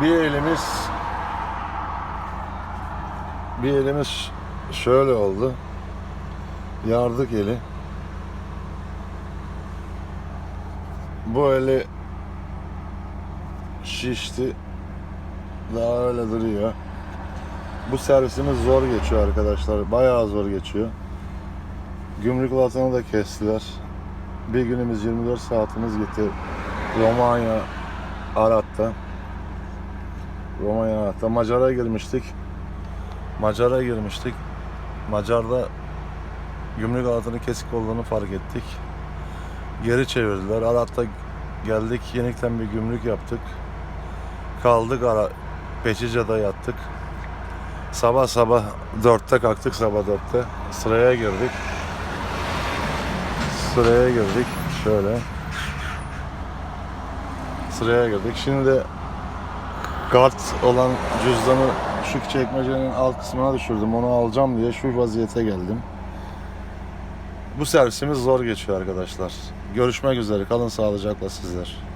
bir elimiz bir elimiz şöyle oldu. Yardık eli. Bu eli şişti. Daha öyle duruyor. Bu servisimiz zor geçiyor arkadaşlar. Bayağı zor geçiyor. Gümrük vatanı da kestiler. Bir günümüz 24 saatimiz gitti. Romanya Arat'ta. Romanya Arat'ta. Macar'a girmiştik. Macar'a girmiştik. Macar'da gümrük alatının kesik olduğunu fark ettik. Geri çevirdiler. Arat'ta geldik. Yenikten bir gümrük yaptık. Kaldık ara Peçice'de yattık. Sabah sabah dörtte kalktık sabah dörtte. Sıraya girdik. Sıraya girdik. Şöyle. Sıraya girdik. Şimdi kart olan cüzdanı şu çekmecenin alt kısmına düşürdüm. Onu alacağım diye şu vaziyete geldim. Bu servisimiz zor geçiyor arkadaşlar. Görüşmek üzere. Kalın sağlıcakla sizler.